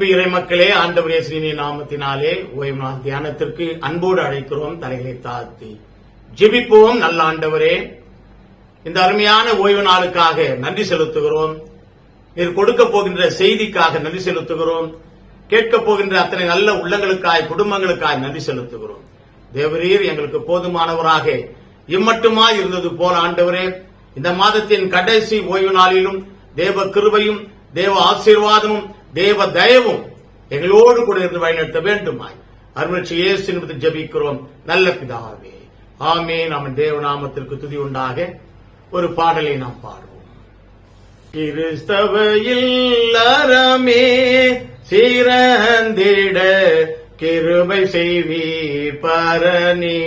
அன்பு இறை மக்களே ஆண்டவரே ஸ்ரீனி நாமத்தினாலே ஓய்வு நாள் தியானத்திற்கு அன்போடு அழைக்கிறோம் தலைகளை தாழ்த்தி. ஜெபிப்போம் நல்ல ஆண்டவரே. இந்த அருமையான ஓய்வு நாளுக்காக நன்றி செலுத்துகிறோம். நீர் கொடுக்க போகின்ற செய்திக்காக நன்றி செலுத்துகிறோம். கேட்க போகின்ற அத்தனை நல்ல உள்ளங்களுக்காய் குடும்பங்களுக்காய் நன்றி செலுத்துகிறோம். தேவரீர் எங்களுக்கு போதுமானவராக இம்மட்டுமாய் இருந்தது போல ஆண்டவரே. இந்த மாதத்தின் கடைசி ஓய்வு நாளிலும் தேவ கிருபையும் தேவ ஆசீர்வாதமும் தேவ தயவும் எங்களோடு கூட இருந்து வழிநடத்த வேண்டுமாய். அருள்ச்சி இயேசு என்பது ஜபிக்கிறோம். நல்ல பிதாவே ஆமே தேவ தேவநாமத்திற்கு துதி உண்டாக. ஒரு பாடலை நாம் பாடுவோம். கிறிஸ்தவ இல்லறமே சீரந்திட கிருபை செய்வி பரணி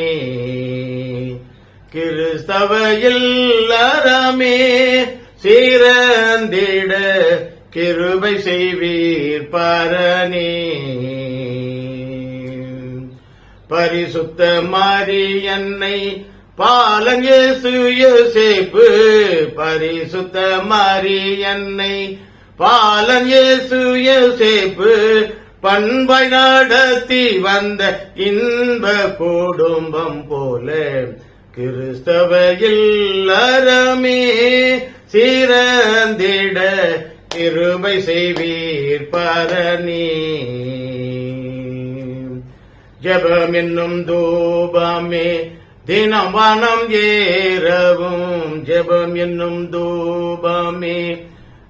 கிறிஸ்தவ இல்லறமே சீரந்திட கிருபை செய்வீர் பரணி. பரிசுத்த மரியன்னை பாலங்கேசு யோசேப்பு. பரிசுத்த மரியன்னை பாலங்கேசு யோசேப்பு. பண்பை நடத்தி வந்த இன்ப குடும்பம் போல கிறிஸ்தவ இல்லறமே சிறந்திட கிருபை செய்வீர் பரணி ஜபம் என்னும் தூபமே தினம் வனம் ஏறவும். ஜபம் என்னும் தூபமே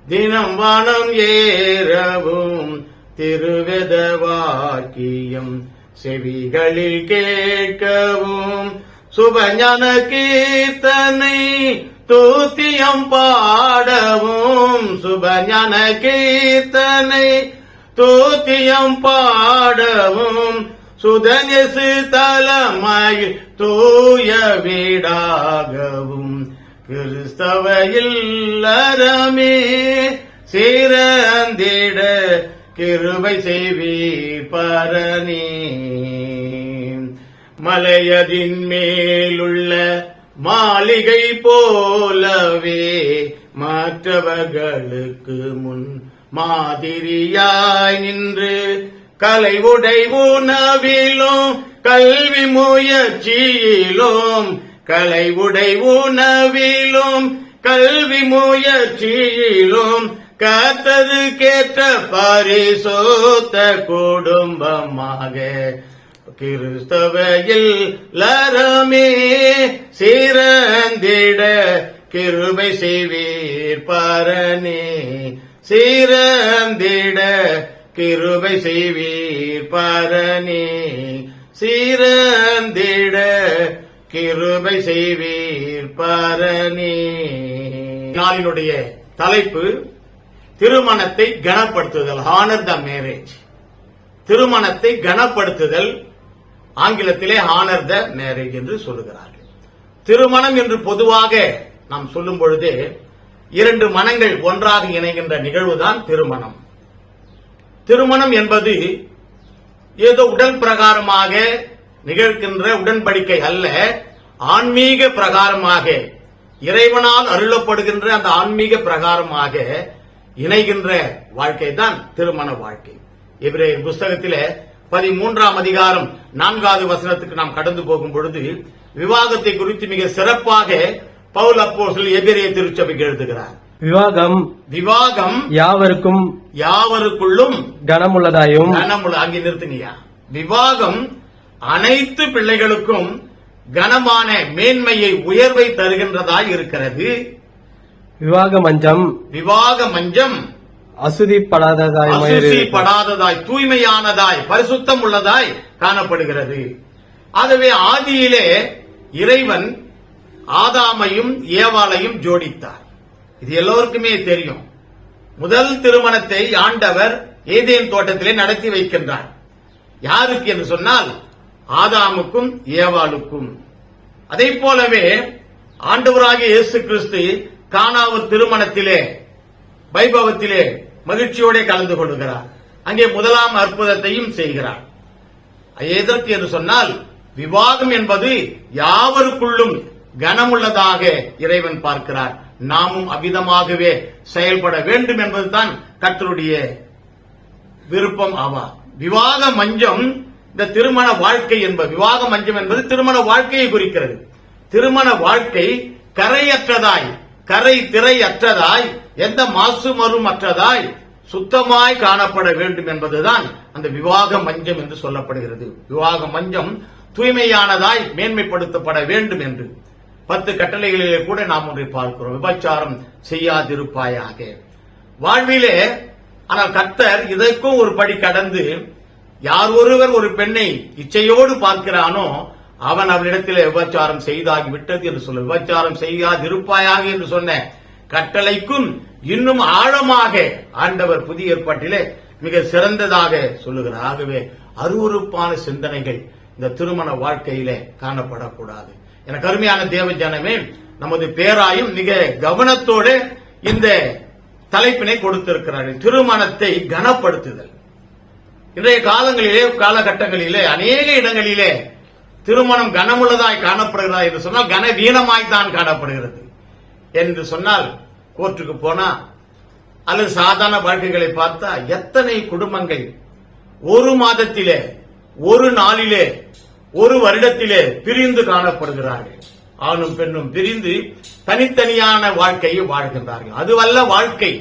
தினம் வனம் ஏறவும். திருவெத வாக்கியம் செவிகளில் கேட்கவும். சுபஞான கீர்த்தனை தூத்தியம் பாடவும் சுபஞான கீர்த்தனை. தூத்தியம் பாடவும் சுதனிசு தலைமையில் தூய வீடாகவும். கிறிஸ்தவ இல்லறமே சீரந்திட கிருபை செய்வி பரணி. மலையதின் மேலுள்ள மாளிகை போலவே மற்றவர்களுக்கு முன் மாதிரியாய் நின்று கலை உடை உணவிலும் கல்வி முயற்சியிலும் கலை உடை உணவிலும் கல்வி முயற்சியிலும் கத்தது கேட்ட பரிசோத்த குடும்பமாக கிறிஸ்தவையில் லரமே சீரந்திட கிருபை செய்வீர் பரணே சீரந்திட கிருபை செய்வீர் பரணே சீரந்திட கிருபை செய்வீர் பரணே நாளினுடைய தலைப்பு திருமணத்தை கனப்படுத்துதல் ஹானர் த மேரேஜ் திருமணத்தை கனப்படுத்துதல் ஆங்கிலத்திலே ஹானர் த மேரேஜ் என்று சொல்லுகிறார்கள். திருமணம் என்று பொதுவாக நாம் சொல்லும் பொழுது இரண்டு மனங்கள் ஒன்றாக இணைகின்ற நிகழ்வுதான் திருமணம். திருமணம் என்பது ஏதோ உடல் பிரகாரமாக நிகழ்கின்ற உடன்படிக்கை அல்ல ஆன்மீக பிரகாரமாக இறைவனால் அருளப்படுகின்ற அந்த ஆன்மீக பிரகாரமாக இணைகின்ற வாழ்க்கை தான் திருமண வாழ்க்கை. இவரே புஸ்தகத்திலே பதிமூன்றாம் அதிகாரம் நான்காவது வசனத்துக்கு நாம் கடந்து போகும் பொழுது விவாகத்தை குறித்து மிக சிறப்பாக பவுல் அப்போஸ்தலர் எபிரேய திருச்சபைக்கு எழுதுகிறார். விவாகம் விவாகம் யாவருக்கும் யாவருக்குள்ளும் கனமுள்ளதாயும் கனமுள்ள அங்கே நிறுத்தினியா விவாகம் அனைத்து பிள்ளைகளுக்கும் கனமான மேன்மையை உயர்வை தருகின்றதாய் இருக்கிறது. விவாக மஞ்சம் விவாக மஞ்சம் அசுதிப்படாததாய் படாததாய் தூய்மையானதாய் பரிசுத்தம் உள்ளதாய் காணப்படுகிறது. ஆகவே ஆதியிலே இறைவன் ஆதாமையும் ஏவாளையும் ஜோடித்தார். இது எல்லோருக்குமே தெரியும். முதல் திருமணத்தை ஆண்டவர் ஏதேன் தோட்டத்திலே நடத்தி வைக்கின்றார். யாருக்கு என்று சொன்னால் ஆதாமுக்கும் ஏவாளுக்கும். அதை போலவே ஆண்டவராகிய இயேசு கிறிஸ்து காணாவூர் திருமணத்திலே வைபவத்திலே மகிழ்ச்சியோட கலந்து கொள்கிறார் அங்கே முதலாம் அற்புதத்தையும் செய்கிறார். எதற்கு என்று சொன்னால் விவாகம் என்பது யாவருக்குள்ளும் கனமுள்ளதாக இறைவன் பார்க்கிறார். நாமும் அவ்விதமாகவே செயல்பட வேண்டும் என்பதுதான் கத்தருடைய விருப்பம் ஆவா விவாக மஞ்சம் இந்த திருமண வாழ்க்கை என்பது விவாக மஞ்சம் என்பது திருமண வாழ்க்கையை குறிக்கிறது. திருமண வாழ்க்கை கரையற்றதாய் கரை திரையற்றதாய் எந்த மாசு மறுமற்றதாய் அற்றதாய் சுத்தமாய் காணப்பட வேண்டும் என்பதுதான் அந்த விவாக மஞ்சம் என்று சொல்லப்படுகிறது. விவாக மஞ்சம் தூய்மையானதாய் மேன்மைப்படுத்தப்பட வேண்டும் என்று. பத்து கட்டளைகளிலே கூட நாம் ஒன்றை பார்க்கிறோம். விபச்சாரம் செய்யாதிருப்பாயாக. வாழ்விலே ஆனால் கர்த்தர் இதற்கும் ஒரு படி கடந்து யார் ஒருவர் ஒரு பெண்ணை இச்சையோடு பார்க்கிறானோ அவன் அவளிடத்தில் விபச்சாரம் செய்தாகி விட்டது என்று சொல்ல. விபச்சாரம் செய்யாதிருப்பாயாக என்று சொன்ன கட்டளைக்கும் இன்னும் ஆழமாக ஆண்டவர் புதிய ஏற்பாட்டிலே மிக சிறந்ததாக சொல்லுகிறார். ஆகவே அருவருப்பான சிந்தனைகள் இந்த திருமண வாழ்க்கையிலே காணப்படக்கூடாது. எனக்கு அருமையான தேவ ஜனமே நமது பேராயும் மிக கவனத்தோடு இந்த தலைப்பினை கொடுத்திருக்கிறார்கள். திருமணத்தை கனப்படுத்துதல். இன்றைய காலங்களிலே காலகட்டங்களிலே அநேக இடங்களிலே திருமணம் கனமுள்ளதாய் காணப்படுகிறதா என்று சொன்னால் கனவீனமாய் தான் காணப்படுகிறது. என்று சொன்னால் கோர்ட்டுக்கு போனா அல்லது சாதாரண வாழ்க்கைகளை பார்த்தா எத்தனை குடும்பங்கள் ஒரு மாதத்திலே ஒரு நாளிலே ஒரு வருடத்திலே பிரிந்து காணப்படுகிறார்கள். ஆணும் பெண்ணும் பிரிந்து தனித்தனியான வாழ்க்கையை வாழ்கின்றார்கள். அதுவல்ல வாழ்க்கை.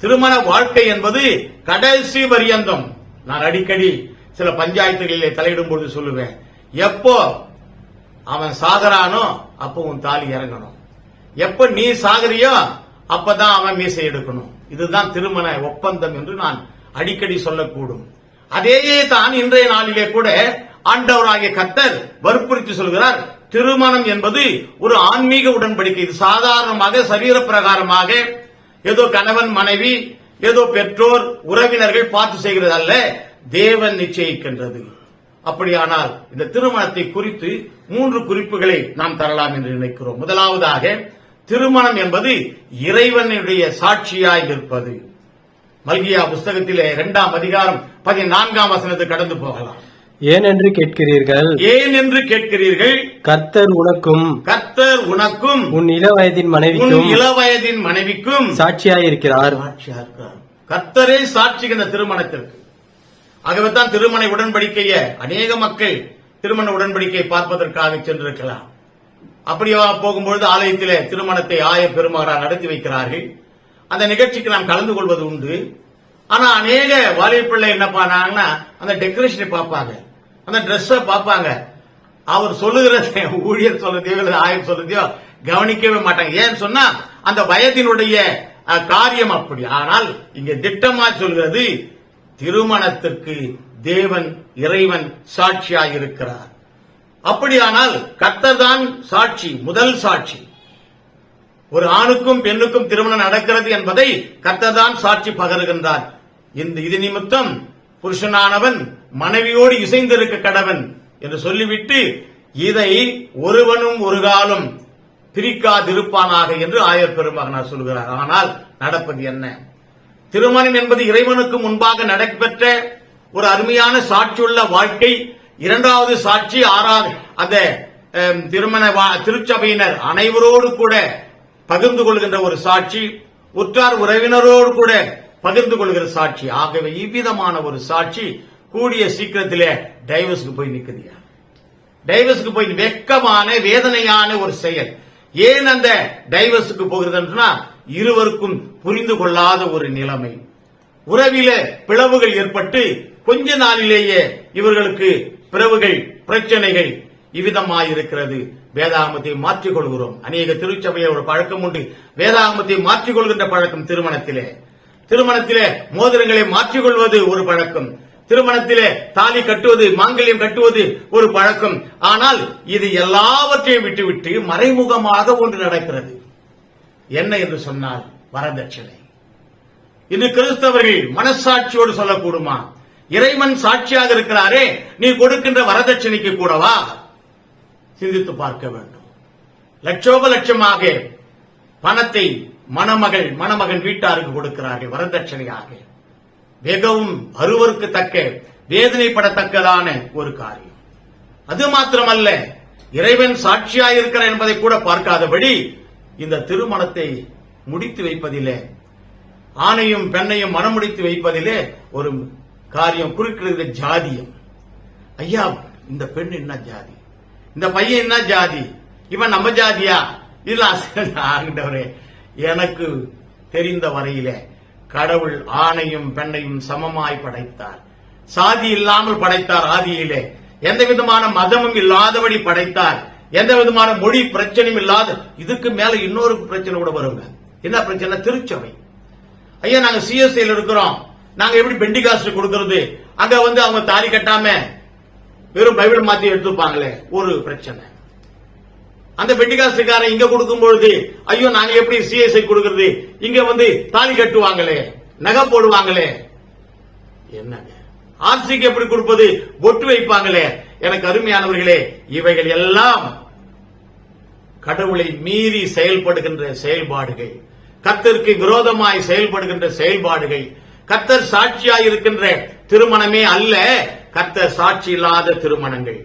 திருமண வாழ்க்கை என்பது கடைசி பரியந்தம். நான் அடிக்கடி சில பஞ்சாயத்துகளிலே தலையிடும் பொழுது சொல்லுவேன் எப்போ அவன் சாகரானோ அப்போ உன் தாலி இறங்கணும். எப்ப நீ சாகரியோ அப்பதான் அவன் மீசை எடுக்கணும். இதுதான் திருமண ஒப்பந்தம் என்று நான் அடிக்கடி சொல்லக்கூடும். அதேயே தான் இன்றைய நாளிலே கூட ஆண்டவராகிய கத்தர் வற்புறுத்தி சொல்கிறார். திருமணம் என்பது ஒரு ஆன்மீக உடன்படிக்கை. இது சாதாரணமாக சரீர பிரகாரமாக ஏதோ கணவன் மனைவி ஏதோ பெற்றோர் உறவினர்கள் பார்த்து செய்கிறது அல்ல தேவன் நிச்சயிக்கின்றது. அப்படியானால் இந்த திருமணத்தை குறித்து மூன்று குறிப்புகளை நாம் தரலாம் என்று நினைக்கிறோம். முதலாவதாக திருமணம் என்பது இறைவனுடைய சாட்சியாய் இருப்பது மல்கியா புஸ்தகத்திலே இரண்டாம் அதிகாரம் பதினான்காம் வசனத்தை கடந்து போகலாம். ஏனென்று கேட்கிறீர்கள்? ஏன் என்று கேட்கிறீர்கள்? கர்த்தர் உனக்கும் கர்த்தர் உனக்கும் உன் இளவயதின் மனைவிக்கும் இளவயதின் மனைவிக்கும் சாட்சியாயிருக்கிறார். சாட்சியா இருக்கிறார் கர்த்தரே சாட்சி இந்த திருமணத்திற்கு. ஆகவே தான் திருமண உடன்படிக்கைய அநேக மக்கள் திருமண உடன்படிக்கையை பார்ப்பதற்காக சென்றிருக்கலாம். அப்படியா போகும்பொழுது ஆலயத்திலே திருமணத்தை ஆய பெருமகரா நடத்தி வைக்கிறார்கள். அந்த நிகழ்ச்சிக்கு நாம் கலந்து கொள்வது உண்டு. ஆனா அநேக வாலிப பிள்ளை என்ன பண்ணாங்கன்னா அந்த டெக்கரேஷனை பார்ப்பாங்க. அந்த ட்ரெஸ்ஸ பார்ப்பாங்க. அவர் சொல்லுகிறத ஊழியர் சொல்றதையோ இல்லை ஆயர் சொல்றதையோ கவனிக்கவே மாட்டாங்க. ஏன்னு சொன்னா அந்த வயதினுடைய காரியம் அப்படி. ஆனால் இங்க திட்டமா சொல்கிறது திருமணத்திற்கு தேவன் இறைவன் சாட்சியாக இருக்கிறார் அப்படியானால் கர்த்தர்தான் சாட்சி முதல் சாட்சி. ஒரு ஆணுக்கும் பெண்ணுக்கும் திருமணம் நடக்கிறது என்பதை கர்த்தர்தான் சாட்சி பகருகின்றார். இந்த இது நிமித்தம் புருஷனானவன் மனைவியோடு இசைந்திருக்க கடவன் என்று சொல்லிவிட்டு இதை ஒருவனும் ஒரு காலம் பிரிக்காதிருப்பானாக என்று ஆயர் பெருமகனார் சொல்கிறார். ஆனால் நடப்பது என்ன? திருமணம் என்பது இறைவனுக்கு முன்பாக நடைபெற்ற ஒரு அருமையான சாட்சியுள்ள வாழ்க்கை இரண்டாவது சாட்சி ஆறாவது அந்த திருமண வா- திருச்சபையினர் அனைவரோடு கூட பகிர்ந்து கொள்கின்ற ஒரு சாட்சி உற்றார் உறவினரோடு கூட பகிர்ந்து கொள்கிற சாட்சி. ஆகவே இவ்விதமான ஒரு சாட்சி கூடிய சீக்கிரத்திலே டைவர்ஸ்க்கு போய் நிக்குதியா? டைவர்ஸுக்கு போய் வெக்கமான வேதனையான ஒரு செயல். ஏன் அந்த டைவர்ஸுக்கு போகிறதுன்னா இருவருக்கும் புரிந்து கொள்ளாத ஒரு நிலைமை. உறவில பிளவுகள் ஏற்பட்டு கொஞ்ச நாளிலேயே இவர்களுக்கு பிறவுகள் பிரச்சனைகள் இவ்விதமாயிருக்கிறது. வேதாகமத்தை மாற்றிக் கொள்கிறோம் அநேக திருச்சபையில் ஒரு பழக்கம் உண்டு. வேதாகமத்தை மாற்றிக் கொள்கின்ற பழக்கம் திருமணத்திலே. திருமணத்திலே மோதிரங்களை மாற்றிக் கொள்வது ஒரு பழக்கம். திருமணத்திலே தாலி கட்டுவது மாங்கல்யம் கட்டுவது ஒரு பழக்கம். ஆனால் இது எல்லாவற்றையும் விட்டுவிட்டு மறைமுகமாக ஒன்று நடக்கிறது. என்ன என்று சொன்னால் வரதட்சணை. இது கிறிஸ்தவர்கள் மனசாட்சியோடு சொல்லக்கூடுமா? இறைவன் சாட்சியாக இருக்கிறாரே நீ கொடுக்கின்ற வரதட்சணைக்கு கூடவா? சிந்தித்து பார்க்க வேண்டும். லட்சோப லட்சமாக பணத்தை மணமகள் மணமகன் வீட்டாருக்கு கொடுக்கிறார்கள் வரதட்சணையாக. மிகவும் அருவருக்கு தக்க வேதனைப்படத்தக்கதான ஒரு காரியம். அது மாத்திரமல்ல இறைவன் சாட்சியாயிருக்கிறார் என்பதை கூட பார்க்காதபடி இந்த திருமணத்தை முடித்து வைப்பதிலே ஆணையும் பெண்ணையும் மனமுடித்து வைப்பதிலே ஒரு காரியம் குறுக்கிறது ஜாதியம். ஐயா இந்த பெண் என்ன ஜாதி? இந்த பையன் என்ன ஜாதி? இவன் நம்ம ஜாதியா? இல்ல ஆகிட்டவரே எனக்கு தெரிந்த வரையிலே கடவுள் ஆணையும் பெண்ணையும் சமமாய் படைத்தார். சாதி இல்லாமல் படைத்தார் ஆதியிலே. எந்த விதமான மதமும் இல்லாதபடி படைத்தார். எந்த விதமான மொழி பிரச்சனையும் இல்லாத இதுக்கு மேல இன்னொரு பிரச்சனை கூட வருங்க. என்ன பிரச்சனை? திருச்சபை. ஐயா நாங்க சிஎஸ்ஐல இருக்கிறோம். நாங்க எப்படி பெண்டிகாஸ்ட் கொடுக்கறது? அங்க வந்து அவங்க தாலி கட்டாம வெறும் பைபிள் மாத்தி எடுத்துப்பாங்களே ஒரு பிரச்சனை. அந்த பெண்டிகாஸ்டுக்காரன் இங்க கொடுக்கும் பொழுது ஐயோ நாங்க எப்படி சிஎஸ்ஐ கொடுக்கறது? இங்க வந்து தாலி கட்டுவாங்களே நகை போடுவாங்களே. என்னங்க? ஆர்சிக்கு எப்படி கொடுப்பது? ஒட்டு வைப்பாங்களே. எனக்கு அருமையானவர்களே இவைகள் எல்லாம் கடவுளை மீறி செயல்படுகின்ற செயல்பாடுகள். கத்தருக்கு விரோதமாய் செயல்படுகின்ற செயல்பாடுகள். கத்தர் சாட்சியாய் இருக்கின்ற திருமணமே அல்ல கத்தர் சாட்சி இல்லாத திருமணங்கள்.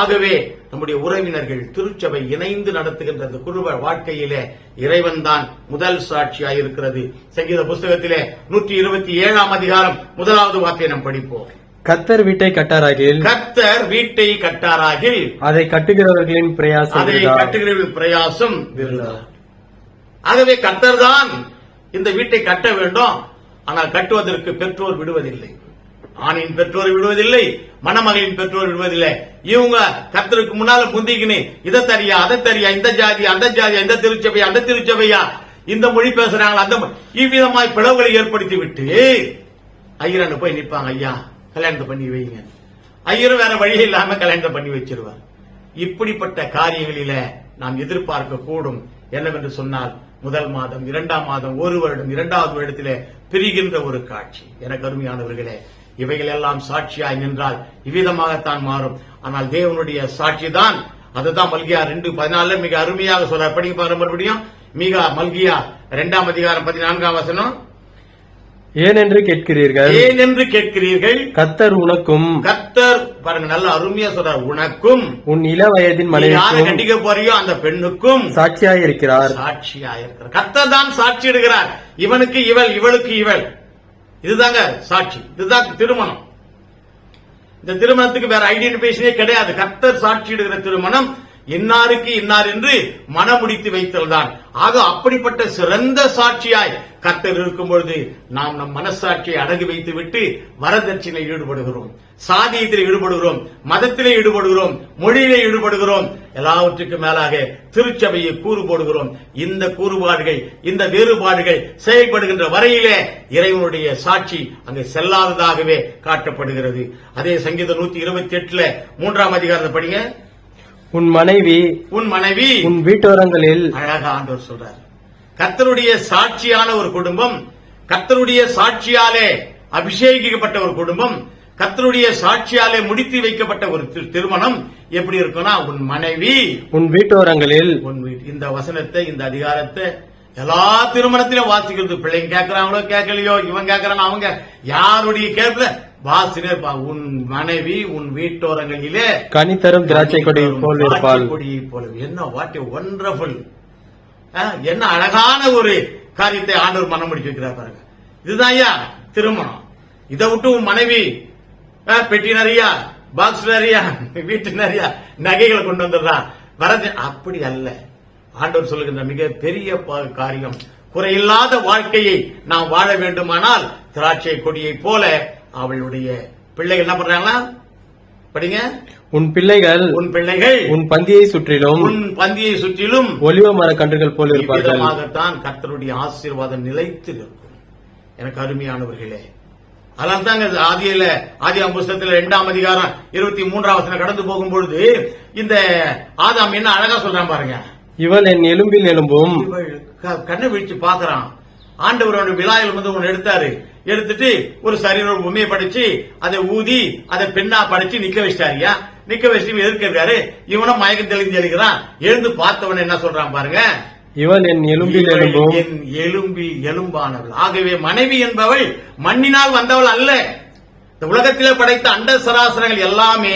ஆகவே நம்முடைய உறவினர்கள் திருச்சபை இணைந்து நடத்துகின்ற அந்த குடும்ப வாழ்க்கையிலே இறைவன் தான் முதல் சாட்சியாய் இருக்கிறது சங்கீத புஸ்தகத்திலே நூற்றி இருபத்தி ஏழாம் அதிகாரம் முதலாவது வார்த்தையை நாம் படிப்போம். கத்தர் வீட்டை கட்டாராகில். கத்தர் வீட்டை கட்டாராகில். அதை கட்டுகிறவர்களின் பிரயாசம் அதை விருதா. கட்டுகிற பிரயாசம் ஆகவே கர்த்தர் தான் இந்த வீட்டை கட்ட வேண்டும். ஆனால் கட்டுவதற்கு பெற்றோர் விடுவதில்லை. ஆணின் பெற்றோர் விடுவதில்லை மணமகளின் பெற்றோர் விடுவதில்லை. இவங்க கத்தருக்கு முன்னால முந்திக்கின்னு இதை தரியா அதை தரியா இந்த ஜாதி அந்த ஜாதி இந்த திருச்சபையா அந்த திருச்சபையா? இந்த மொழி பேசுறாங்களா அந்த இவ்விதமாய் பிளவுகளை ஏற்படுத்தி விட்டு ஐயரன் போய் நிற்பாங்க ஐயா கல்யாணத்தை பண்ணி வைங்க. ஐயரும் வேற வழி இல்லாம கல்யாணத்தை பண்ணி வச்சிருவார். இப்படிப்பட்ட காரியங்களில நாம் எதிர்பார்க்க கூடும் என்னவென்று சொன்னால் முதல் மாதம் இரண்டாம் மாதம் ஒரு வருடம் இரண்டாவது வருடத்திலே பிரிகின்ற ஒரு காட்சி. எனக்கு அருமையானவர்களே இவைகள் எல்லாம் சாட்சியாய் நின்றால் இவ்விதமாகத்தான் மாறும். ஆனால் தேவனுடைய சாட்சி தான் அதுதான் மல்கியா ரெண்டு பதினாலுல மிக அருமையாக சொல்ற படிக்க பாருங்க மறுபடியும். மிக மல்கியா இரண்டாம் அதிகாரம் பதினான்காம் வசனம். ஏனென்று கேட்கிறீர்கள்? ஏன் என்று கேட்கிறீர்கள்? கத்தர் உனக்கும் கர்த்தர் பாருங்க நல்ல அருமையா சொல்றார் உனக்கும் உன் இள வயதின் நீ யாரை கண்டிக்க போறியோ அந்த பெண்ணுக்கும் சாட்சியாய் இருக்கிறார் சாட்சியா இருக்கிறார் கர்த்தர் தான் சாட்சி இடுகிறார். இவனுக்கு இவள் இவளுக்கு இவள். இதுதாங்க சாட்சி. இதுதான் திருமணம். இந்த திருமணத்துக்கு வேற ஐடென்டிபிகேஷனே கிடையாது. கர்த்தர் சாட்சி இடுகிற திருமணம் இன்னாருக்கு இன்னார் என்று மனமுடித்து வைத்தல் தான் ஆக அப்படிப்பட்ட சிறந்த சாட்சியாய் கர்த்தர் இருக்கும் பொழுது நாம் நம் மனசாட்சியை அடகு வைத்து விட்டு வரதட்சணை ஈடுபடுகிறோம். சாதியத்தில் ஈடுபடுகிறோம். மதத்திலே ஈடுபடுகிறோம். மொழியிலே ஈடுபடுகிறோம். எல்லாவற்றுக்கும் மேலாக திருச்சபையை கூறு போடுகிறோம். இந்த கூறுபாடுகள் இந்த வேறுபாடுகள் செயல்படுகின்ற வரையிலே இறைவனுடைய சாட்சி அங்கு செல்லாததாகவே காட்டப்படுகிறது. அதே சங்கீதம் நூத்தி இருபத்தி எட்டுல மூன்றாம் அதிகாரத்தை படிங்க. உன் மனைவி உன் மனைவி. உன் வீட்டோரங்களில் அழகா ஆண்டவர் சொல்றார். கர்த்தருடைய சாட்சியான ஒரு குடும்பம் கர்த்தருடைய சாட்சியாலே அபிஷேகிக்கப்பட்ட ஒரு குடும்பம் கர்த்தருடைய சாட்சியாலே முடித்து வைக்கப்பட்ட ஒரு திரு- திருமணம் எப்படி இருக்கும்னா உன் மனைவி. உன் வீட்டோரங்களில் உன் வீட்டு இந்த வசனத்தை இந்த அதிகாரத்தை எல்லா திருமணத்திலும் வாசிக்கிறது. பிள்ளைங்க கேட்கறாங்களோ கேட்கலையோ இவன் கேட்கறான் அவங்க யாருடைய கேட்கல வாசினே உன் மனைவி உன் வீட்டோரங்களிலே கனித்தரும் திராட்சை கொடி போல் இருப்பாள் கொடியை போல என்ன வாட் ஒண்டர்ஃபுல் என்ன அழகான ஒரு காரியத்தை ஆண்டவர் மனம் முடிச்சு வைக்கிறார் பாருங்க. இதுதான் ஐயா திருமணம். இதை விட்டு உன் மனைவி பெட்டி நிறையா பாக்ஸ் நிறையா வீட்டு நிறையா நகைகளை கொண்டு வந்துடுறா. வரது அப்படி அல்ல. ஆண்டவர் சொல்லுகின்ற மிக பெரிய காரியம். குறையில்லாத வாழ்க்கையை நாம் வாழ வேண்டுமானால் திராட்சை கொடியை போல அவளுடைய பிள்ளைகள் என்ன பண்றாங்களா? படிங்க. உன் பிள்ளைகள் உன் பிள்ளைகள் உன் பந்தியை சுற்றிலும் உன் பந்தியை சுற்றிலும் ஒலிவ மர கன்றுகள் போல் இருப்பார்கள். இவ்விதமாகத்தான் கர்த்தருடைய ஆசீர்வாதம் நிலைத்து நிற்கும் எனக்கு அருமையானவர்களே அதனால தாங்க ஆதியில ஆதியாம் புஸ்தகத்துல இரண்டாம் அதிகாரம் இருபத்தி மூன்றாம் வசனம் கடந்து போகும்பொழுது இந்த ஆதாம் என்ன அழகா சொல்றான் பாருங்க. இவள் என் எலும்பில் எலும்பும் கண்ணை விழிச்சு பாக்குறான் ஆண்டவர் விழாவில் வந்து ஒன்னு எடுத்தாரு. எடுத்துட்டு ஒரு சரீர பொம்மையை படிச்சு அதை ஊதி அதை பெண்ணா படிச்சு நிக்க வச்சிட்டாருயா நிக்க வச்சுட்டு எதிர்க்கிறாரு இவனும் மயக்கம் தெளிஞ்சு எழுகிறான் எழுந்து பார்த்தவன என்ன சொல்றான் பாருங்க. இவள் என் எலும்பில் எலும்பும் என் எலும்பில் எலும்பானவள் ஆகவே மனைவி என்பவள் மண்ணினால் வந்தவள் அல்ல. இந்த உலகத்திலே படைத்த அண்ட சராசரங்கள் எல்லாமே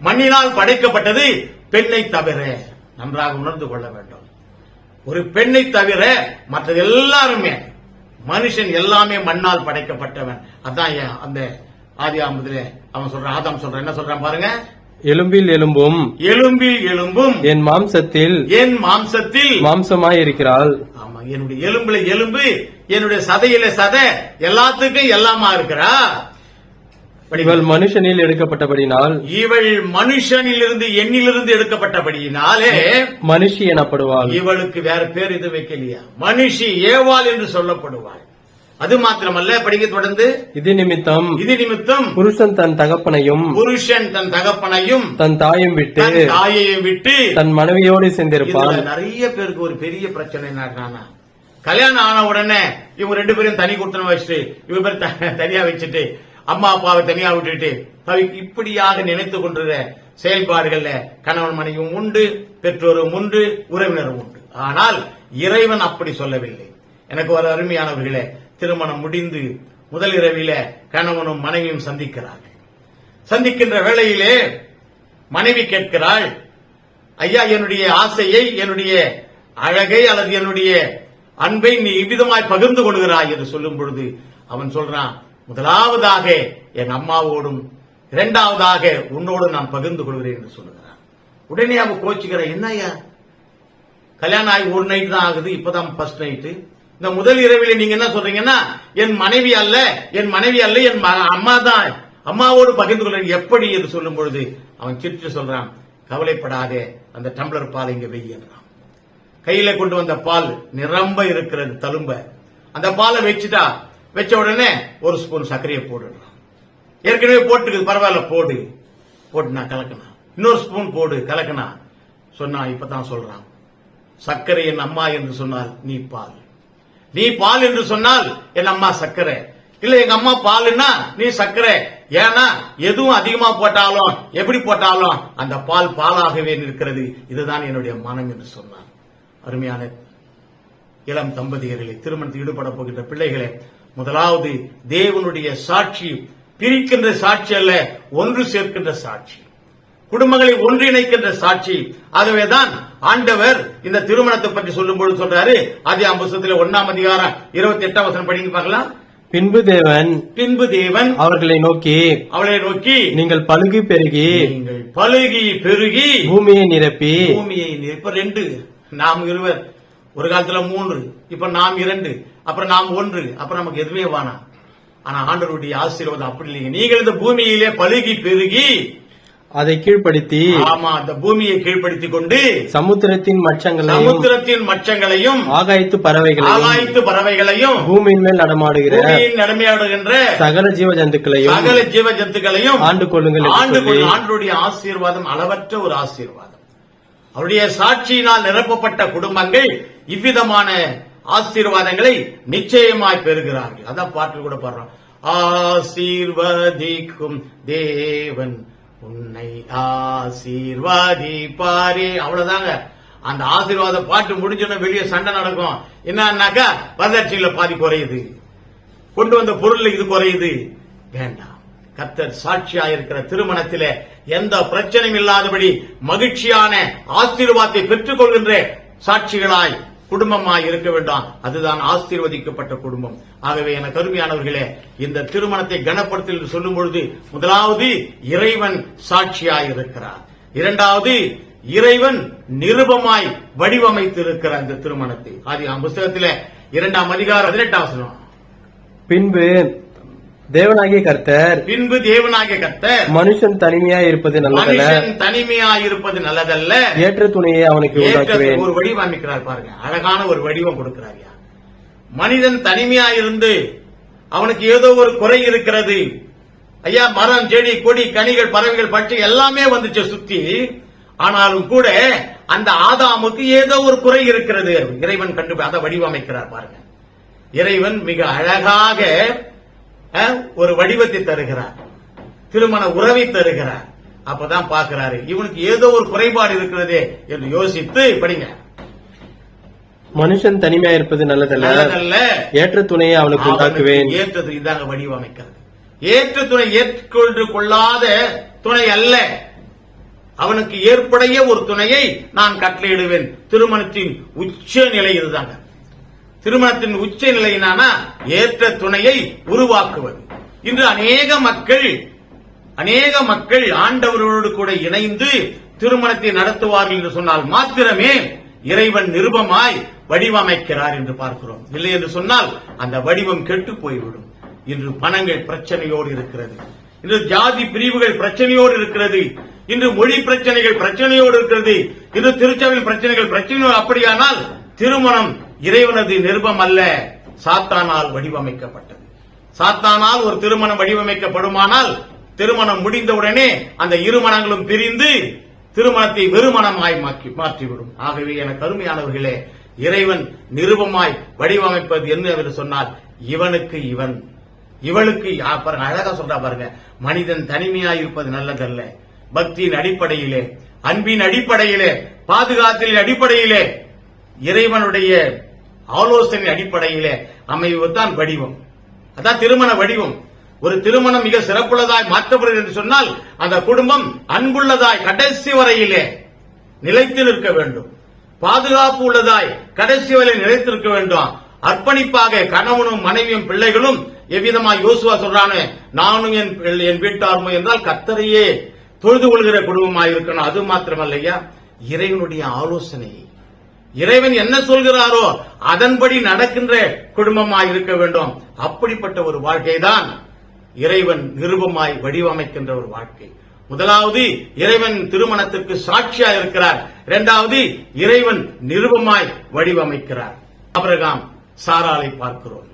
மண்ணினால் படைக்கப்பட்டது பெண்ணை தவிர நன்றாக உணர்ந்து கொள்ள வேண்டும். ஒரு பெண்ணை தவிர மற்றது எல்லாருமே மனுஷன் எல்லாமே மண்ணால் படைக்கப்பட்டவன். அதான் அந்த ஆதி ஆம்பதுல அவன் சொல்றான் ஆதாம் சொல்றான் என்ன சொல்றான் பாருங்க? எலும்பில் எலும்பும் எலும்பில் எலும்பும் என் மாம்சத்தில் என் மாம்சத்தில் மாம்சமாய் இருக்கிறாள் ஆமா என்னுடைய எலும்புல எலும்பு என்னுடைய சதையில சதை எல்லாத்துக்கும் எல்லாமா இருக்கிறா? இவள் மனுஷனில் எடுக்கப்பட்டபடினால் இவள் மனுஷனிலிருந்து எண்ணிலிருந்து எடுக்கப்பட்டபடியினாலே மனுஷி எனப்படுவாள். இவளுக்கு வேற பேர் இது வைக்கலையா? மனுஷி ஏவாள் என்று சொல்லப்படுவாள். அது மாத்திரமல்ல படிக்க தொடர்ந்து. இது நிமித்தம் இது நிமித்தம் புருஷன் தன் தகப்பனையும் புருஷன் தன் தகப்பனையும் தன் தாயும் விட்டு தாயையும் விட்டு தன் மனைவியோடு சேர்ந்திருப்பான் நிறைய பேருக்கு ஒரு பெரிய பிரச்சனை என்னன்னா கல்யாணம் ஆன உடனே இவங்க ரெண்டு பேரும் தனி கொடுத்தன வச்சுட்டு இவங்க பேர் தனியா வச்சுட்டு அம்மா அப்பாவை தனியா விட்டுட்டு தவி- இப்படியாக நினைத்து கொண்டிருந்த செயல்பாடுகள்ல கணவன் மனைவியும் உண்டு பெற்றோரும் உண்டு உறவினரும் உண்டு. ஆனால் இறைவன் அப்படி சொல்லவில்லை. எனக்கு ஒரு அருமையானவர்களே திருமணம் முடிந்து முதல் இரவில கணவனும் மனைவியும் சந்திக்கிறார்கள். சந்திக்கின்ற வேளையிலே மனைவி கேட்கிறாள் ஐயா என்னுடைய ஆசையை என்னுடைய அழகை அல்லது என்னுடைய அன்பை நீ இவ்விதமாய் பகிர்ந்து கொள்கிறாய் என்று சொல்லும் பொழுது அவன் சொல்றான் முதலாவதாக என் அம்மாவோடும் இரண்டாவதாக உன்னோடு நான் பகிர்ந்து கொள்கிறேன் என்று சொல்லுகிறான் உடனே அவன் கோச்சுக்கிற என்னய்யா? கல்யாணம் ஆகி ஒரு நைட் தான் ஆகுது இப்பதான் ஃபர்ஸ்ட் நைட்டு இந்த முதல் இரவில் நீங்க என்ன சொல்றீங்கன்னா என் மனைவி அல்ல என் மனைவி அல்ல என் ம- அம்மா தான். அம்மாவோடு பகிர்ந்து கொள்ள எப்படி என்று சொல்லும் பொழுது அவன் சிரிச்சு சொல்றான் கவலைப்படாதே அந்த டம்ளர் பால் இங்க வெய்யன்றான் கையில கொண்டு வந்த பால் நிரம்ப இருக்கிறது தழும்ப. அந்த பாலை வச்சுட்டா வச்ச உடனே ஒரு ஸ்பூன் சர்க்கரையை போடுறான். ஏற்கனவே போட்டுக்குது பரவாயில்ல போடு. போட்டு நான் கலக்கினா. இன்னொரு ஸ்பூன் போடு கலக்கினா. சொன்னா இப்பதான் சொல்றான். சர்க்கரை என் அம்மா என்று சொன்னால் நீ பால். நீ பால் என்று சொன்னால் என் அம்மா சர்க்கரை. இல்ல எங்க அம்மா பால்னா நீ சர்க்கரை. ஏன்னா எதுவும் அதிகமா போட்டாலும் எப்படி போட்டாலும் அந்த பால் பாலாகவே நிற்கிறது. இதுதான் என்னுடைய மனம் என்று சொன்னான். அருமையான இளம் தம்பதியர்களே திருமணத்தில் ஈடுபட போகின்ற பிள்ளைகளே முதலாவது தேவனுடைய சாட்சி பிரிக்கின்ற சாட்சி அல்ல ஒன்று சேர்க்கின்ற சாட்சி. குடும்பங்களை ஒன்றிணைக்கின்ற சாட்சி. ஆகவேதான் ஆண்டவர் இந்த திருமணத்தை பற்றி சொல்லும்போது சொல்றாரு. ஆதி புஸ்தகத்தில் ஒன்னாம் அதிகாரம் இருபத்தி எட்டாம் வசனம் படிங்க பார்க்கலாம். பின்பு தேவன் பின்பு தேவன் அவர்களை நோக்கி அவளை நோக்கி நீங்கள் பழுகி பெருகி நீங்கள் பழுகி பெருகி பூமியை நிரப்பி பூமியை நீர் இப்ப ரெண்டு நாம் இருவர் ஒரு காலத்துல மூன்று இப்ப நாம் இரண்டு அப்புறம் நாம் ஒன்று அப்புறம் நமக்கு எதுவுமே வேணாம் ஆனா ஆண்டவருடைய ஆசீர்வாதம் அப்படி இல்லைங்க. நீங்கள் இந்த பூமியிலே பழுகி பெருகி அதை கீழ்ப்படுத்தி ஆமா அந்த பூமியை கீழ்ப்படுத்திக் கொண்டு சமுத்திரத்தின் மச்சங்களையும் சமுத்திரத்தின் மச்சங்களையும் ஆகாயத்து பறவைகளையும் ஆகாய்த்து பறவைகளையும் பூமியின் மேல் நடமாடுகிற நடமையாடுகின்ற சகல ஜீவ ஜந்துக்களையும் சகல ஜீவ ஜந்துக்களையும் ஆண்டு கொள்ளுங்கள் ஆண்டு ஆண்டுடைய ஆசீர்வாதம் அளவற்ற ஒரு ஆசீர்வாதம். அவருடைய சாட்சியினால் நிரப்பப்பட்ட குடும்பங்கள் இவ்விதமான ஆசீர்வாதங்களை நிச்சயமாய் பெறுகிறார்கள். அதான் பாட்டு கூட பாடுறோம் ஆசீர்வதிக்கும் தேவன் உன்னை ஆசீர்வாதிப்பாரே. அவ்வளவுதாங்க. அந்த ஆசீர்வாத பாட்டு முடிஞ்சோன்னு வெளியே சண்டை நடக்கும். என்னன்னாக்கா வரதட்சணையில பாதி குறையுது. கொண்டு வந்த பொருள் இது குறையுது. வேண்டாம். கர்த்தர் சாட்சியா இருக்கிற திருமணத்திலே எந்த பிரச்சனையும் இல்லாதபடி மகிழ்ச்சியான ஆசீர்வாதத்தை பெற்றுக் கொள்கின்ற சாட்சிகளாய் குடும்பமாய் இருக்க வேண்டாம். அதுதான் ஆசீர்வதிக்கப்பட்ட குடும்பம். ஆகவே என கருமையானவர்களே இந்த திருமணத்தை கனப்படுத்தல் என்று சொல்லும் பொழுது முதலாவது இறைவன் சாட்சியாய் இருக்கிறார் இரண்டாவது இறைவன் நிருபமாய் வடிவமைத்து இருக்கிற இந்த திருமணத்தை. ஆதி புஸ்தகத்திலே இரண்டாம் அதிகாரம் பதினெட்டாம் பின்பு தேவனாகிய கர்த்தர் பின்பு தேவனாகிய கர்த்தர் மனுஷன் தனிமையாய் இருப்பது நல்லதல்ல. மனுஷன் தனிமையாய் இருப்பது நல்லதல்ல. ஏற்ற துணையை அவனுக்கு உண்டாக்குவேன். ஒரு வடிவம் அமைக்கிறார் பாருங்க. அழகான ஒரு வடிவம் கொடுக்கிறார். மனிதன் தனிமையாய் இருந்து அவனுக்கு ஏதோ ஒரு குறை இருக்கிறது. ஐயா மரம் செடி கொடி கனிகள் பறவைகள் பட்சி எல்லாமே வந்துச்சு சுத்தி. ஆனாலும் கூட அந்த ஆதாமுக்கு ஏதோ ஒரு குறை இருக்கிறது. இறைவன் கண்டு அதை வடிவமைக்கிறார் பாருங்க. இறைவன் மிக அழகாக ஒரு வடிவத்தை தருகிறார். திருமண உறவை தருகிறார். அப்பதான் பார்க்கிறாரு. இவனுக்கு ஏதோ ஒரு குறைபாடு இருக்கிறதே என்று யோசித்து படிங்க. மனுஷன் தனிமையாய் இருப்பது நல்லதல்ல. நல்லதல்ல. ஏற்ற துணையை அவனுக்கு உண்டாக்குவேன். ஏற்றது இதாங்க வடிவமைக்கிறது. ஏற்ற துணை ஏற்றுக்கொண்டு கொள்ளாத துணை அல்ல. அவனுக்கு ஏற்புடைய ஒரு துணையை நான் கட்டளையிடுவேன். திருமணத்தின் உச்ச நிலை இதுதாங்க. திருமணத்தின் உச்ச நிலையினானா ஏற்ற துணையை உருவாக்குவது. இன்று அநேக மக்கள் அநேக மக்கள் ஆண்டவர்களோடு கூட இணைந்து திருமணத்தை நடத்துவார்கள் என்று சொன்னால் மாத்திரமே இறைவன் நிருபமாய் வடிவமைக்கிறார் என்று பார்க்கிறோம். இல்லை என்று சொன்னால் அந்த வடிவம் கெட்டு போய்விடும். இன்று பணங்கள் பிரச்சனையோடு இருக்கிறது. இன்று ஜாதி பிரிவுகள் பிரச்சனையோடு இருக்கிறது. இன்று மொழி பிரச்சனைகள் பிரச்சனையோடு இருக்கிறது. இன்று திருச்சபையின் பிரச்சனைகள் பிரச்சனையோடு அப்படியானால் திருமணம் இறைவனது நிருபம் அல்ல சாத்தானால் வடிவமைக்கப்பட்டது. சாத்தானால் ஒரு திருமணம் வடிவமைக்கப்படுமானால் திருமணம் முடிந்தவுடனே அந்த இருமணங்களும் பிரிந்து திருமணத்தை வெறுமணமாய் மாற்றி மாற்றிவிடும். ஆகவே என கருமையானவர்களே இறைவன் நிருபமாய் வடிவமைப்பது என்ன என்று சொன்னால் இவனுக்கு இவன். இவளுக்கு யா- பாருங்க அழகா சொல்றா பாருங்க மனிதன் தனிமையாய் இருப்பது நல்லதல்ல. பக்தியின் அடிப்படையிலே அன்பின் அடிப்படையிலே பாதுகாத்தலின் அடிப்படையிலே இறைவனுடைய ஆலோசனை அடிப்படையிலே அமைவதுதான் வடிவம். அதான் திருமண வடிவம். ஒரு திருமணம் மிக சிறப்புள்ளதாய் மாற்றப்படுகிறது என்று சொன்னால் அந்த குடும்பம் அன்புள்ளதாய் கடைசி வரையிலே நிலைத்து நிற்க வேண்டும். பாதுகாப்பு உள்ளதாய் கடைசி வரை நிலைத்திருக்க வேண்டும்? அர்ப்பணிப்பாக கணவனும் மனைவியும் பிள்ளைகளும் எவ்விதமா யோசுவா சொல்றானு நானும் என் என் வீட்டார்மோ என்றால் கத்தரையே தொழுது கொள்கிற குடும்பமாக இருக்கணும். அது மாத்திரமல்லையா இறைவனுடைய ஆலோசனை. இறைவன் என்ன சொல்கிறாரோ அதன்படி நடக்கின்ற குடும்பமாய் இருக்க வேண்டும். அப்படிப்பட்ட ஒரு வாழ்க்கைதான் இறைவன் நிருபமாய் வடிவமைக்கின்ற ஒரு வாழ்க்கை. முதலாவது இறைவன் திருமணத்திற்கு சாட்சியா இருக்கிறார். இரண்டாவது இறைவன் நிருபமாய் வடிவமைக்கிறார். ஆபிரகாம் சாராலை பார்க்கிறோம்.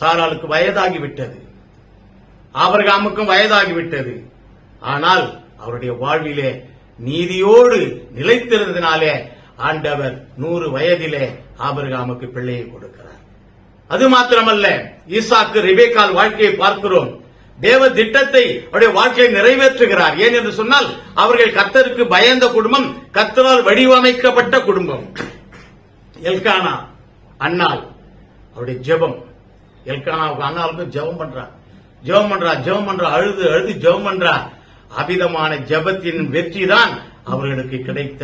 சாராளுக்கு வயதாகிவிட்டது. ஆபிரகாமுக்கும் வயதாகிவிட்டது. ஆனால் அவருடைய வாழ்விலே நீதியோடு நிலைத்திருந்ததினாலே ஆண்டவர் நூறு வயதிலே ஆபிரகாமுக்கு பிள்ளையை கொடுக்கிறார். அது மாத்திரமல்ல ஈசாக்கு ரிபேக்கால் வாழ்க்கையை பார்க்கிறோம். தேவ திட்டத்தை அவருடைய வாழ்க்கையை நிறைவேற்றுகிறார். ஏன் என்று சொன்னால் அவர்கள் கத்தருக்கு பயந்த குடும்பம் கத்தரால் வடிவமைக்கப்பட்ட குடும்பம். எல்கானா அண்ணால் அவருடைய ஜெபம். எல்கானாவுக்கு அண்ணாவுக்கும் ஜெபம் பண்றா. ஜெபம் பண்றா ஜெபம் பண்றா அழுது அழுது ஜெபம் பண்றா. அபிதமான ஜெபத்தின் வெற்றி தான் அவர்களுக்கு கிடைத்த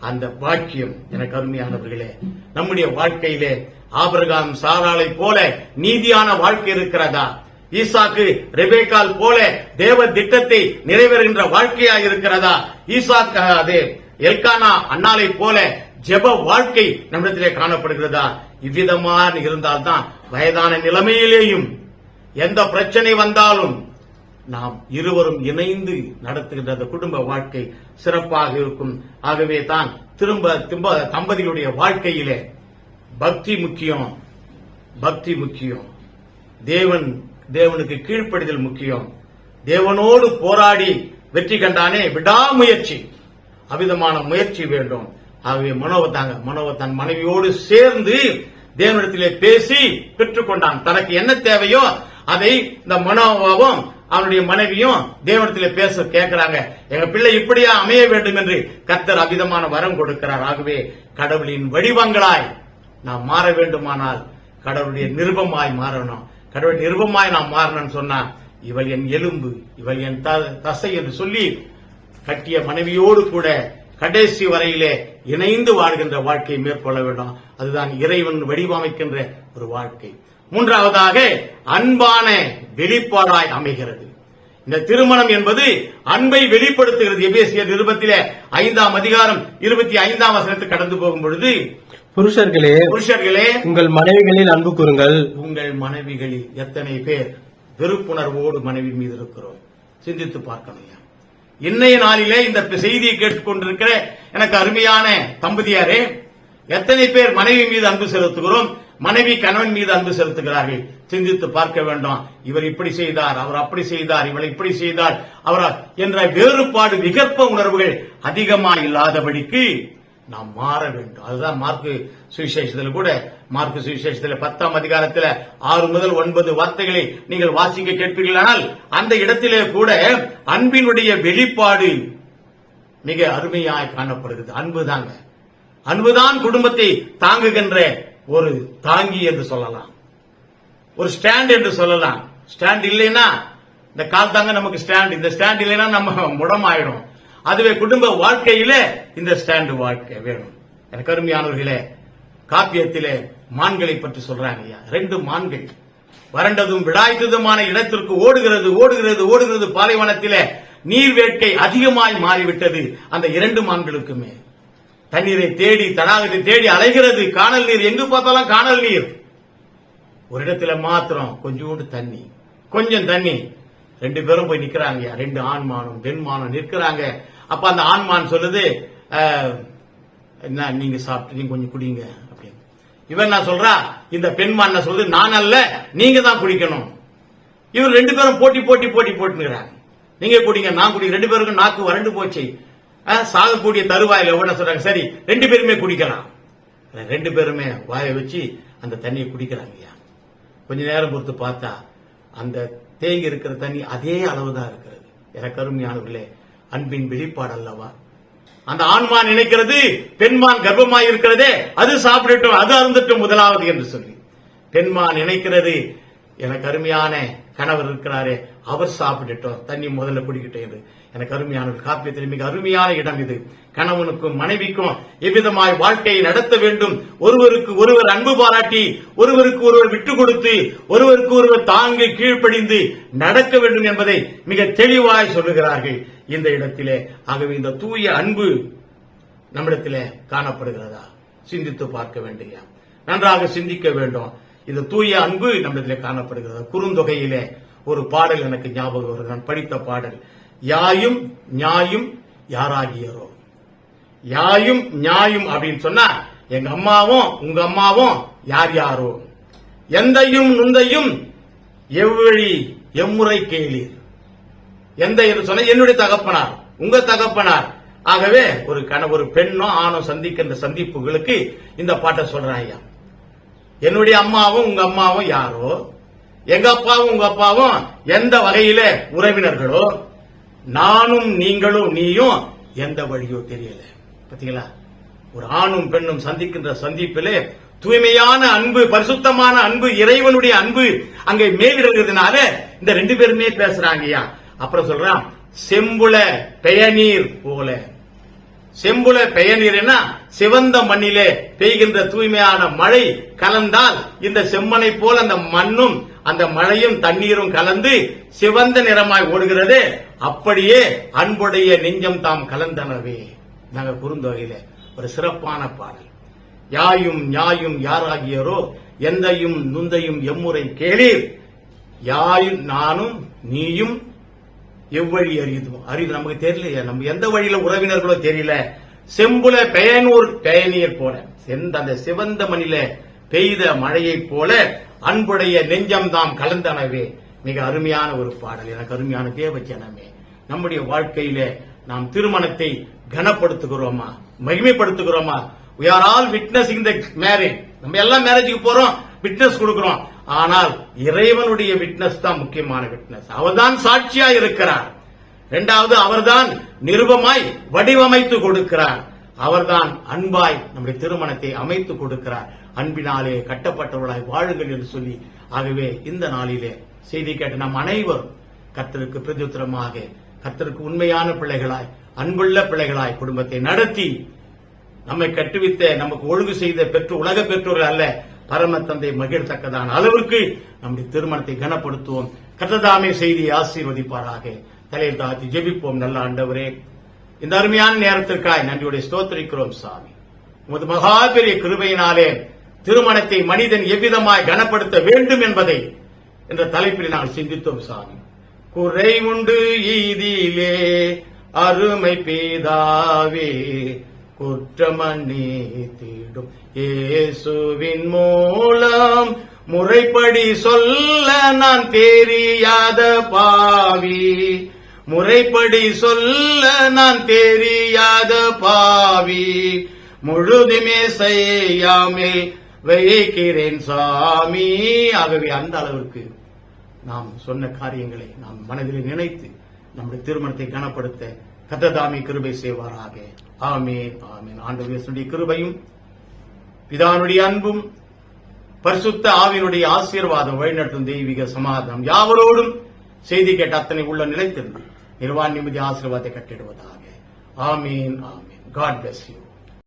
அந்த வாக்கியம் எனக்கு அருமையானவர்களே நம்முடைய வாழ்க்கையிலே ஆபிரகாம் சாராளை போல நீதியான வாழ்க்கை இருக்கிறதா? ஈசாக்கு ரெபேக்கால் போல தேவ திட்டத்தை நிறைவேறுகின்ற வாழ்க்கையா இருக்கிறதா? ஈசாக்கு அதே எல்கானா அண்ணாலை போல ஜெப வாழ்க்கை நம்மிடத்திலே காணப்படுகிறதா? இவ்விதமாக இருந்தால்தான் வயதான நிலைமையிலேயும் எந்த பிரச்சனை வந்தாலும் நாம் இருவரும் இணைந்து நடத்துகின்ற அந்த குடும்ப வாழ்க்கை சிறப்பாக இருக்கும். ஆகவே தான் திரும்ப திரும்ப தம்பதிகளுடைய வாழ்க்கையிலே பக்தி முக்கியம். பக்தி முக்கியம். தேவன் தேவனுக்கு கீழ்ப்படிதல் முக்கியம். தேவனோடு போராடி வெற்றி கண்டானே விடாமுயற்சி. அவிதமான முயற்சி வேண்டும். ஆகவே மனோவை தாங்க மனோவை தன் மனைவியோடு சேர்ந்து தேவனிடத்திலே பேசி பெற்றுக்கொண்டான். தனக்கு என்ன தேவையோ அதை இந்த மனோவாவும் அவனுடைய மனைவியும் தேவனத்தில் பேச கேட்கிறாங்க. எங்க பிள்ளை இப்படியா அமைய வேண்டும் என்று கத்தர் அபிதமான வரம் கொடுக்கிறார். ஆகவே கடவுளின் வடிவங்களாய் நாம் மாற வேண்டுமானால் கடவுளுடைய நிருபமாய் மாறணும். கடவுள் நிருபமாய் நாம் மாறணும்னு சொன்னா இவள் என் எலும்பு இவள் என் த- தசை என்று சொல்லி கட்டிய மனைவியோடு கூட கடைசி வரையிலே இணைந்து வாழ்கின்ற வாழ்க்கையை மேற்கொள்ள வேண்டும். அதுதான் இறைவன் வடிவமைக்கின்ற ஒரு வாழ்க்கை. மூன்றாவதாக அன்பான வெளிப்பாடாய் அமைகிறது. இந்த திருமணம் என்பது அன்பை வெளிப்படுத்துகிறது. எபேசிய நிருபத்திலே ஐந்தாம் அதிகாரம் இருபத்தி ஐந்தாம் வசனத்துக்கு கடந்து போகும் பொழுது புருஷர்களே புருஷர்களே உங்கள் மனைவிகளில் அன்பு கூறுங்கள். உங்கள் மனைவிகளில் எத்தனை பேர் வெறுப்புணர்வோடு மனைவி மீது இருக்கிறோம்? சிந்தித்து பார்க்கணும். இன்னைய நாளிலே இந்த செய்தியை கேட்டுக்கொண்டிருக்கிற எனக்கு அருமையான தம்பதியாரே எத்தனை பேர் மனைவி மீது அன்பு செலுத்துகிறோம்? மனைவி கணவன் மீது அன்பு செலுத்துகிறார்கள். சிந்தித்து பார்க்க வேண்டும். இவர் இப்படி செய்தார் அவர் அப்படி செய்தார் இவள் இப்படி செய்தார் அவர் என்ற வேறுபாடு விகற்ப உணர்வுகள் அதிகமா இல்லாதபடிக்கு நாம் மாற வேண்டும். அதுதான் மார்க்கு சுவிசேஷத்தில் கூட மார்க்கு சுவிசேஷத்தில் பத்தாம் அதிகாரத்தில் ஆறு முதல் ஒன்பது வார்த்தைகளை நீங்கள் வாசிக்க கேட்பீர்களானால் அந்த இடத்திலே கூட அன்பினுடைய வெளிப்பாடு மிக அருமையாய் காணப்படுகிறது. அன்புதாங்க. அன்புதான் குடும்பத்தை தாங்குகின்ற ஒரு தாங்கி என்று சொல்லலாம். ஒரு ஸ்டாண்ட் என்று சொல்லலாம். ஸ்டாண்ட் இல்லைன்னா இந்த கால் தாங்க நமக்கு ஸ்டாண்ட் இந்த ஸ்டாண்ட் இல்லைன்னா நம்ம முடமாயிடும். அதுவே குடும்ப வாழ்க்கையிலே இந்த ஸ்டாண்ட் வாழ்க்கை வேணும். எனக்கு அருமையானவர்களே காப்பியத்திலே மான்களை பற்றி சொல்றாங்க ஐயா. ரெண்டு மான்கள். வறண்டதும் விடாய்த்ததுமான இடத்திற்கு ஓடுகிறது ஓடுகிறது ஓடுகிறது பாலைவனத்திலே. நீர் வேட்கை அதிகமாய் மாறிவிட்டது அந்த இரண்டு மான்களுக்குமே. தண்ணீரை தேடி தடாகத்தை தேடி அலைகிறது. காணல் நீர் எங்கு பார்த்தாலும் காணல் நீர். ஒரு இடத்துல மாத்திரம் கொஞ்சோண்டு தண்ணி கொஞ்சம் தண்ணி. ரெண்டு பேரும் போய் நிக்கிறாங்க. ரெண்டு ஆண்மானும் பெண்மானும் நிற்கிறாங்க. அப்ப அந்த ஆண்மான் சொல்லுது என்ன நீங்க சாப்பிட்டு நீங்க கொஞ்சம் குடிங்க அப்படின்னு. இவன் நான் சொல்றா? இந்த பெண்மான் சொல்லுது? நான் அல்ல நீங்க தான் குடிக்கணும். இவர் ரெண்டு பேரும் போட்டி போட்டி போட்டி போட்டுங்கிறாங்க நீங்க குடிங்க நான் குடி ரெண்டு பேருக்கும் நாக்கு வறண்டு போச்சு. சாகக்கூடிய தருவாயில என்ன சொல்றாங்க. சரி ரெண்டு பேருமே குடிக்கலாம். ரெண்டு பேருமே வாயை வச்சு அந்த தண்ணியை குடிக்கிறாங்க ஐயா. கொஞ்ச நேரம் பொறுத்து பார்த்தா அந்த தேங்கி இருக்கிற தண்ணி அதே அளவு தான் இருக்கிறது. எனக்கு அருமையானவர்களே அன்பின் வெளிப்பாடு அல்லவா? அந்த ஆண்மா நினைக்கிறது பெண்மான் கர்ப்பமாய் இருக்கிறதே அது சாப்பிடட்டும் அது அருந்தட்டும் முதலாவது என்று சொல்லி. பெண்மான் நினைக்கிறது எனக்கு அருமையான கணவர் இருக்கிறாரே அவர் சாப்பிடட்டும் தண்ணி முதல்ல குடிக்கட்டும் என்று. எனக்கு அருமையான ஒரு காப்பியத்தில் மிக அருமையான இடம் இது. கணவனுக்கும் மனைவிக்கும் எவ்விதமாய் வாழ்க்கையை நடத்த வேண்டும்? ஒருவருக்கு ஒருவர் அன்பு பாராட்டி ஒருவருக்கு ஒருவர் விட்டு கொடுத்து ஒருவருக்கு ஒருவர் தாங்கி கீழ்ப்படிந்து நடக்க வேண்டும் என்பதை மிக தெளிவாய் சொல்லுகிறார்கள். இந்த இடத்திலே ஆகவே இந்த தூய அன்பு நம்மிடத்திலே காணப்படுகிறதா? சிந்தித்து பார்க்க வேண்டிய நன்றாக சிந்திக்க வேண்டும். இந்த தூய அன்பு நம்மிடத்திலே காணப்படுகிறது? குறுந்தொகையிலே ஒரு பாடல் எனக்கு ஞாபகம் வருது. நான் படித்த பாடல். யாயும் ஞாயும் யாராகியரோ. யாயும் ஞாயும் அப்படின்னு சொன்னா எங்க அம்மாவும் உங்க அம்மாவும் யார் யாரோ. எந்தையும் நுந்தையும் எவ்வழி எம்முறை கேளீர். எந்த என்று சொன்ன என்னுடைய தகப்பனார் உங்க தகப்பனார். ஆகவே ஒரு கண ஒரு பெண்ணோ ஆணோ சந்திக்கின்ற சந்திப்புகளுக்கு இந்த பாட்டை சொல்றேன் ஐயா. என்னுடைய அம்மாவும் உங்க அம்மாவும் யாரோ? எங்க அப்பாவும் உங்க அப்பாவும் எந்த வகையில உறவினர்களோ? நானும் நீங்களும் நீயும் எந்த வழியோ தெரியல. பாத்தீங்களா? ஒரு ஆணும் பெண்ணும் சந்திக்கின்ற சந்திப்பிலே தூய்மையான அன்பு பரிசுத்தமான அன்பு இறைவனுடைய அன்பு அங்கே மேலிடுகிறதுனால இந்த ரெண்டு பேருமே பேசுறாங்கய்யா அப்புறம் சொல்றான் செம்புல பெயநீர் போல. செம்புல பெயநீர்னா சிவந்த மண்ணிலே பெய்கின்ற தூய்மையான மழை கலந்தால் இந்த செம்மனை போல அந்த மண்ணும் அந்த மழையும் தண்ணீரும் கலந்து சிவந்த நிறமாய் ஓடுகிறது. அப்படியே அன்புடைய நெஞ்சம் தாம் கலந்தனவே. நாங்க குறுந்தொகையில ஒரு சிறப்பான பாடல். யாயும் ஞாயும் யாராகியரோ எந்தையும் நுந்தையும் எம்முறை கேளீர். யாயும் நானும் நீயும் எவ்வழி அறியுது அறியுது நமக்கு தெரியலையே. நம்ம எந்த வழியில உறவினர்களோ தெரியல. செம்புல பெயனூர் பெயநீர் போல. செந்த அந்த சிவந்த மணில பெய்த மழையைப் போல அன்புடைய நெஞ்சம் தாம் கலந்தனவே. மிக அருமையான ஒரு பாடல் எனக்கு அருமையான தேவ ஜனமே நம்முடைய வாழ்க்கையில நாம் திருமணத்தை கனப்படுத்துகிறோமா? மகிமைப்படுத்துகிறோமா? We are witness witnessing the marriage நம்ம எல்லாம் மேரேஜுக்கு போறோம் விட்னஸ் கொடுக்கிறோம். ஆனால் இறைவனுடைய விட்னஸ் தான் முக்கியமான விட்னஸ் அவர்தான் சாட்சியா இருக்கிறார். இரண்டாவது அவர்தான் நிருபமாய் வடிவமைத்து கொடுக்கிறார். அவர்தான் அன்பாய் நம்முடைய திருமணத்தை அமைத்து கொடுக்கிறார். அன்பினாலே கட்டப்பட்டவர்களாய் வாழுங்கள் என்று சொல்லி ஆகவே இந்த நாளிலே செய்தி கேட்ட நம் அனைவரும் கர்த்தருக்கு பிரதித்திரமாக கத்தருக்கு உண்மையான பிள்ளைகளாய் அன்புள்ள பிள்ளைகளாய் குடும்பத்தை நடத்தி நம்மை கட்டுவித்த நமக்கு ஒழுங்கு செய்த பெற்று உலக பெற்றோர்கள் அல்ல பரம தந்தை மகிழ்த்தக்கதான அளவிற்கு நம்முடைய திருமணத்தை கனப்படுத்துவோம். கத்ததாமே செய்தியை ஆசீர்வதிப்பாராக. தலையில் தாழ்த்தி ஜெபிப்போம். நல்ல ஆண்டவரே இந்த அருமையான நேரத்திற்காய் நன்றியுடைய ஸ்தோத்தரிக்கிறோம் சாமி. உமது மகா பெரிய கிருபையினாலே திருமணத்தை மனிதன் எவ்விதமாய் கனப்படுத்த வேண்டும் என்பதை என்ற தலைப்பில் நாங்கள் சிந்தித்தோம் சாமி. குறை உண்டு ஈதியிலே அருமை பேதாவே குற்றமன்னே தீடும். ஏசுவின் மூலம் முறைப்படி சொல்ல நான் தெரியாத பாவி. முறைப்படி சொல்ல நான் தெரியாத பாவி. முழுதுமே செய்யாமல் வைக்கிறேன் சாமி. ஆகவே அந்த அளவிற்கு நாம் சொன்ன காரியங்களை நாம் மனதில் நினைத்து நம்முடைய திருமணத்தை கனப்படுத்த கத்ததாமி கிருபை செய்வாராக. ஆமேன் ஆமேன். ஆண்டவருடைய கிருபையும் பிதானுடைய அன்பும் பரிசுத்த ஆவியினுடைய ஆசீர்வாதம் வழிநடத்தும் தெய்வீக சமாதானம் யாவரோடும் செய்தி கேட்ட அத்தனை உள்ள நிலைத்திருந்து நிர்வாண நிம்மதி ஆசீர்வாதத்தை கட்டிடுவதாக. ஆமீன் ஆமீன். God bless you